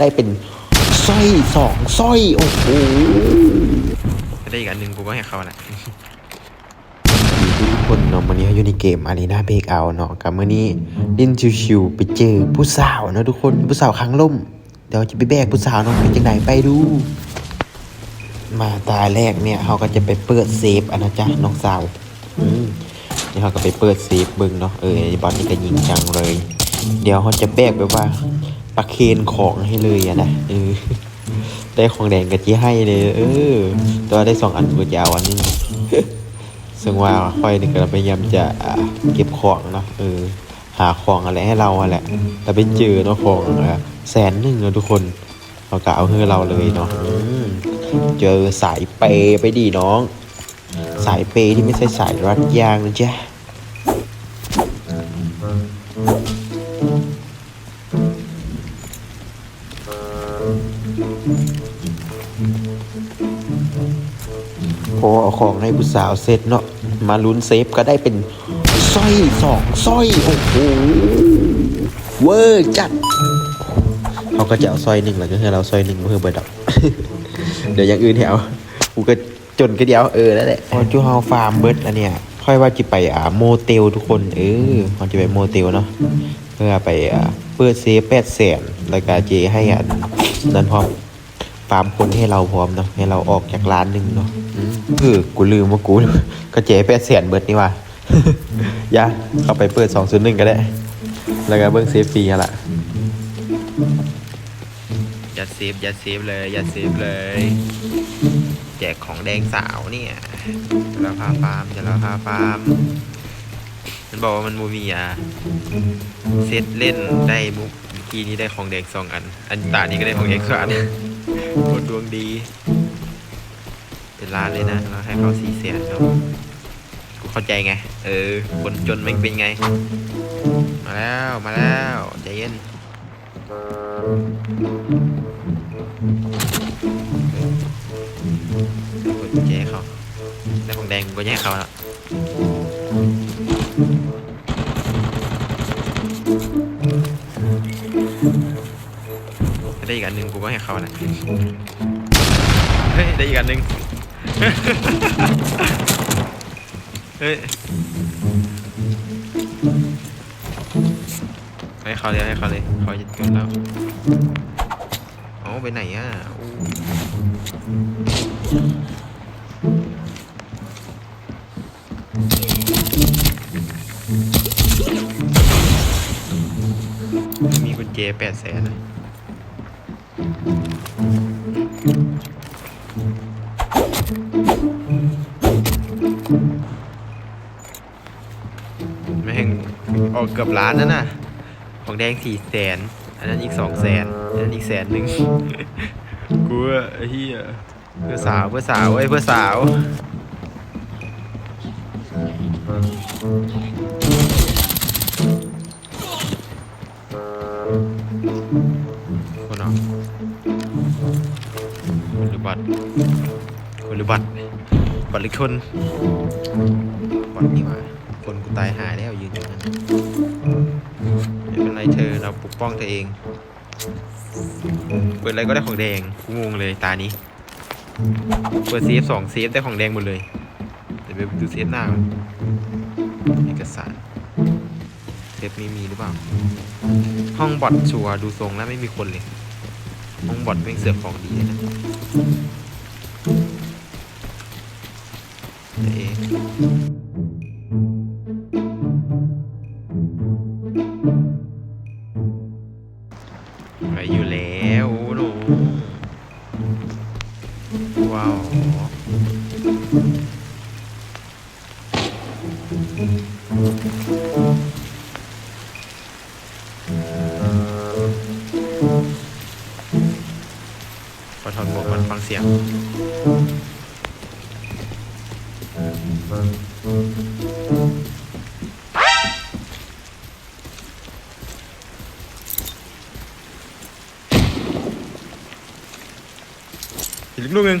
ได้เป็นสร้อยสองสร้อยโอ้โหได้อีกอันหนึ่งกูก็ให้เขาแหละทุกคนเนาะวันนี้อยู่ในเกมอารีนาเบรกเอาเนาะกับมื่อนี้เล่นชิวๆไปเจอผู้สาวเนาะทุกคนผู้สาวค้างล่มเดี๋ยวจะไปแบกผู้สาวเนาะเป็นจังไหนไปดู มาตาแรกเนี่ยเขาก็จะไปเปิดเซฟอันนะจ๊ะน้องสาวอืมนี่เขาก็ไปเปิดเซฟเบิ่งเนาะเออไอ้บอลนี่ก็ยิงจังเลย เดี๋ยวเขาจะแบกแบบว่า ประเคนของให้เลยอะนะเออได้ของแดงกะจีให้เลย เออตัวได้สองอันกูจะเอาอันนึงซึ่งว่าค่อยนี่ก็พยายามจะเก็บของเนาะเออ หาของอะไรให้เราอะแหละ แต่ไปเจอเนาะของอะแสนหนึ่งเนาะทุกคนเราก็เอาให้เราเลยเนาะเจอสายเปย์ไปดีน้อง สายเปย์ที่ไม่ใช่สายรัดยางนะจ๊ะ ของให้ผู้สาวเสร็จเนาะมาลุ้นเซฟก็ได้เป็นสร้อยสองสร้อยโอ้โหเวอร์จัดเขาก็จะเอาสร้อยหนึ่งแล้วก็คือเราสร้อยหนึ่งเพื่อเบิดดอกเดี๋ยวอย่างอื่นให้เอากูก็จนก็เดียวเออนั่นแหละพอจูเฮาฟาร์มเบิร์ดอันเนี้ยค่อยว่าจะไปอ่าโมเตลทุกคนเออมันจะไปโมเตลเนาะเพื่อไปอ่าเปิดเซฟแปดแสนแล้วก็เจให้อันนั้นพร้อม ฟาร์มคนให้เราพร้อมเนาะให้เราออกจากร้านหนึ่งเนาะอืมเออกูลืมว่ากูก็เจ๊แปดแสนเบิดนี่ว่าอย่าเข้าไปเปิดสองศูนย์หนึ่งก็ได้ แล้วก็เบิ้งเซฟฟรีอะล่ะอย่าเซฟอย่าเซฟเลยอย่าเซฟเลย แจกของแดงสาวเนี่ยจะราคาฟาร์มจะราคาฟาร์มมันบอกว่ามันมูมีอะเซตเล่นได้มุกเมื่อกี้นี้ได้ของแดงสองอัน อันตานี้ก็ได้ของแดงสองอัน คนดวงดี เป็นล้านเลยนะเราให้เขาสี่แสนเนาะกูเข้าใจไง เออ คนจนแม่เป็นไง มาแล้วมาแล้วใจเย็นกดแจเขาได้ของแดงก็แย่เขาแล้ว ได้อีกอันหนึ่งกูก็ให้เขาแหละเฮ้ยได้อีกอันหนึ่งเฮ้ยให้เขาเลยให้เขาเลยเขาจะเกิดแล้วเอาไปไหนอะอู้ไม่มีกุญแจแปดแสนเลย ออกเกือบล้านนั่นน่ะ ของแดงสี่แสน อันนั้นอีกสองแสน อันนั้นอีกแสนหนึ่งกูอะไอ้เหี้ยเพื่อสาวเพื่อสาวเอ้ยเพื่อสาวคนเหรอคนหรือบัตรคนหรือบัตรบัตรหรือคนบัตรนี่หว่า คนกูตายหายแล้วยืนอยู่นั่นไม่เป็นไรเธอเราปกป้องเธอเอง เปิดอะไรก็ได้ของแดงกูงงเลยตานี้ เปิดเซฟสองเซฟได้ของแดงหมดเลยเดี๋ยวไปดูเซฟหน้าก่อนเอกสารเซฟนี้มีหรือเปล่า ห้องบอทชัวดูทรงแล้วไม่มีคนเลย ห้องบอทเป็นเสือของดีนะเอ๊ พอถอดหมวกมันฟังเสียง อีกลูกหนึ่ง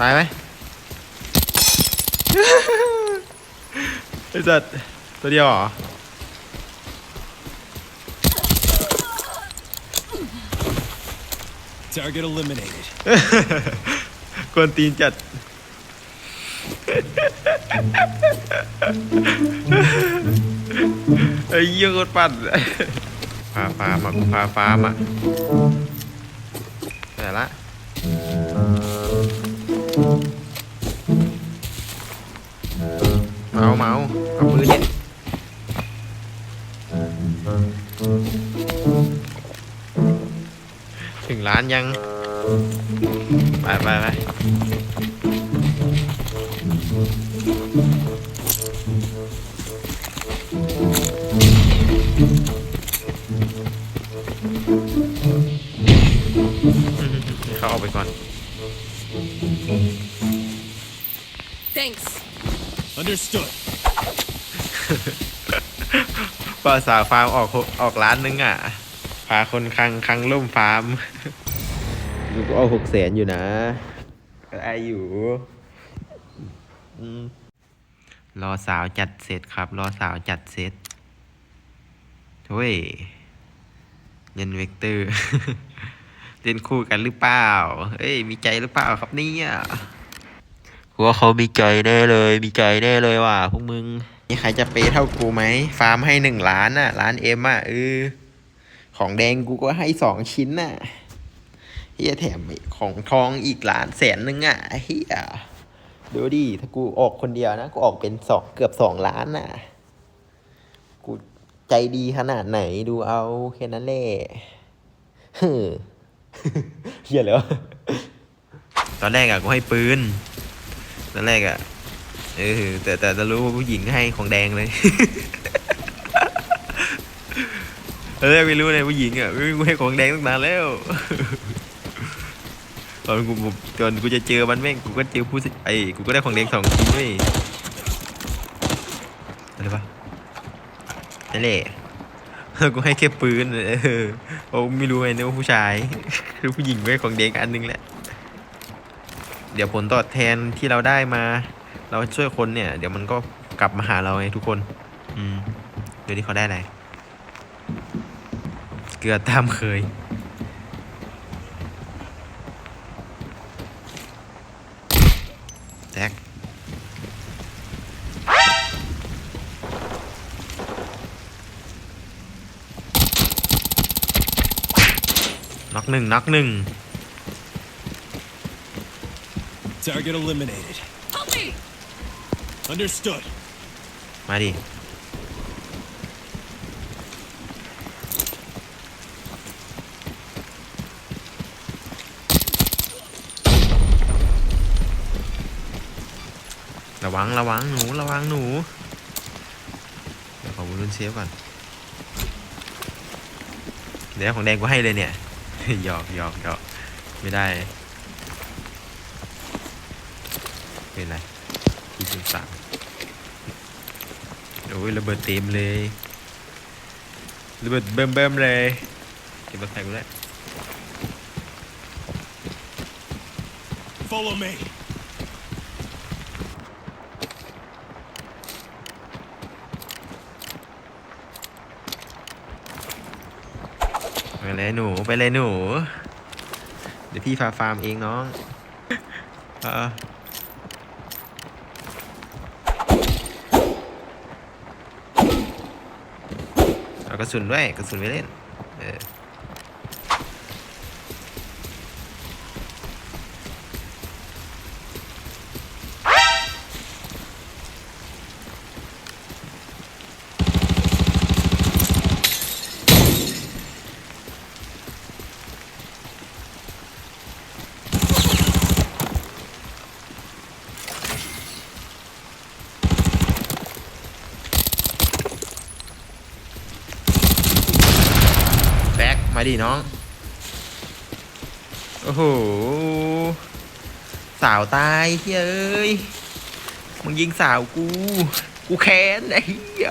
ตายไหม ไอ้สัตว์ตัวเดียวเหรอ Target eliminated. กวนตีนจัด ไอ้เหี้ยโคตรปั่นพาฟาร์มอะกูพาฟาร์มอะแต่ละ เอาเมาเอาปืนเนี่ยถึงร้านยัง ไปไปไป Understood. ป้าสาวฟาร์มออกหกออกร้านนึงอะพาคนคังคังล่มฟาร์มกูก็เอาหกแสนอยู่นะก็ได้อยู่อืมรอสาวจัดเสร็จครับ รอสาวจัดเสร็จเฮ้ยเย็นเวกเตอร์ เล่นคู่กันหรือเปล่า เอ้ย มีใจหรือเปล่าครับเนี่ยกู ว่าเขามีใจแน่เลย มีใจแน่เลยว่ะพวกมึงนี่ใครจะเปเท่ากูไหม ฟาร์มให้หนึ่งล้านน่ะ ล้านเอ็มอะเออของแดงกูก็ให้สองชิ้นน่ะเฮียแถมของทองอีกล้านแสนนึงอะเฮียดูดิถ้ากูออกคนเดียวนะ กูออกเป็นสองเกือบสองล้านน่ะ กูใจดีขนาดไหนดูเอาแค่นั้นแหละเฮ้อเฮียเลยวตอนแรกอะกูให้ปืน ตอนแรกอะเออแต่แต่จะรู้ว่าผู้หญิงให้ของแดงเลยตอนแรกไม่รู้เลยผู้หญิงอะไม่กูให้ของแดงตั้งนานแล้วตอนกูตอนกูจะเจอมันแม่งกูก็เจอผู้สิไอ้กูก็ได้ของแดงสองชิ้นเว้ยอะไรปะนั่นแหละกูให้แค่ปืนเออโอ้ไม่รู้ไงเนี่ยว่าผู้ชายคือผู้หญิงไว้ของเด็กอันนึงแหละ เดี๋ยวผลตอบแทนที่เราได้มา เราช่วยคนเนี่ย เดี๋ยวมันก็กลับมาหาเราไงทุกคน อืมเดี๋ยวนี้เขาได้อะไรเกลือตามเคยแท็กน็อกหนึ่งน็อกหนึ่ง Target eliminated. Help me! Understood. มาดิ ระวัง ระวัง หนู ระวัง หนู เดี๋ยวขอบุรุนเซฟก่อน เดี๋ยวของแดงกูให้เลยเนี่ย หยอกหยอกหยอกไม่ได้ เป็นไรที่สิบสามโอ้ยระเบิดเต็มเลยระเบิดเบิ่มเบิ่มๆเลยเก็บรถไฟกูด้วย Follow me. ไปเลยหนูไปเลยหนู เดี๋ยวพี่ฟาฟาร์มเองน้อง เออ เอากระสุนด้วยกระสุนไว้เล่นเออแบ็คมา ดิน้อง โอ้โห สาวตายเฮ้ยเอ้ย มึงยิงสาวกู กูแค้นไอ้เหี้ย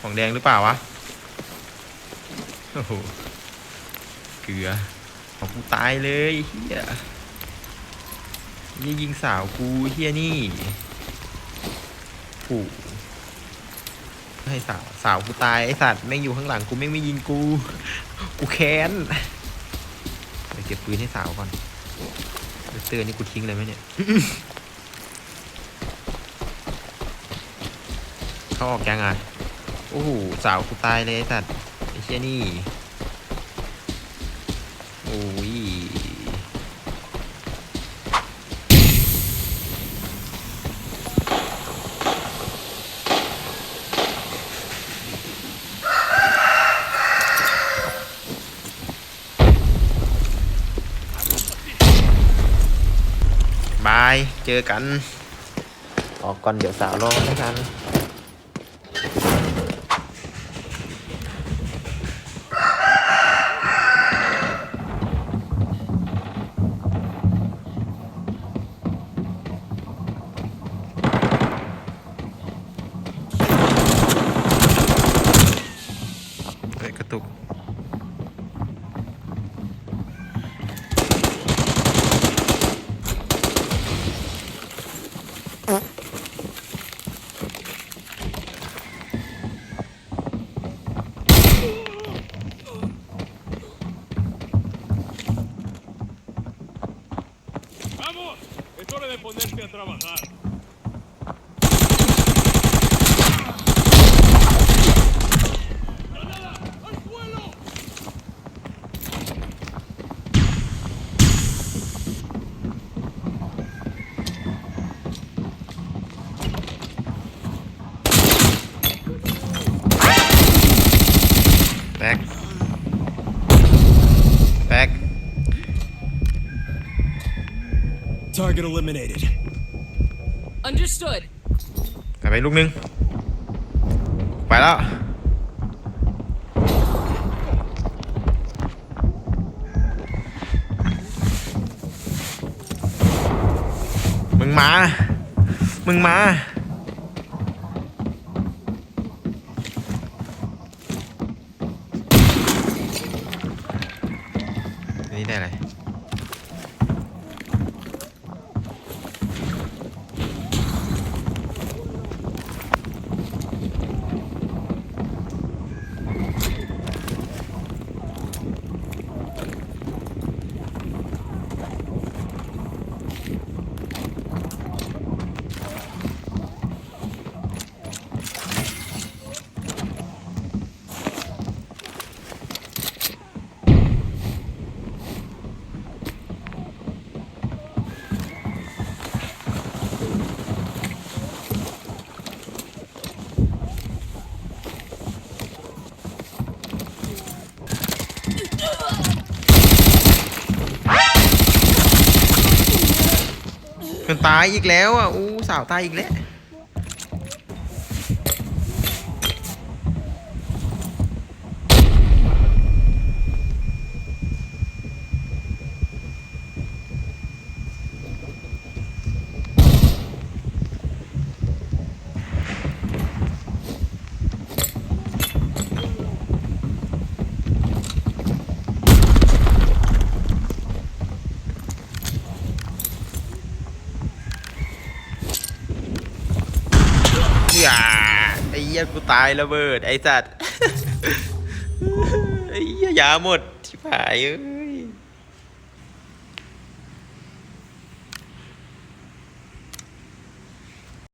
ของแดงหรือเปล่าวะ โอ้โห เกลือ ของกูตายเลยเฮียนี่ยิงสาวกูเฮียนี่ผู ให้สาวสาวกูตายไอสัตว์แม่งอยู่ข้างหลังกูแม่งไม่ยิงกู กูแค้นไปเก็บปืนให้สาวก่อนเตือนนี่กูทิ้งเลยไหมเนี่ยเขาออกยังอะโอ้โหสาวกูตายเลยไอ้สัตว์ไอ้เชี่ยนี่ เจอกัน ออกก่อนเดี๋ยวสาวรอแล้วกัน Es hora de ponerte a trabajar. ¡Granada! Target eliminated. Understood. กลับไปลูกนึง ไปแล้ว มึงมา มึงมา นี่ได้อะไมันตายอีกแล้วอะอู้สาวตายอีกแล้ว อย่าไอ้เหี้ ยกูตายระเบิดไอ้สัตว์ไอ้เหี้ยยาหมดที่ผายเอ้ย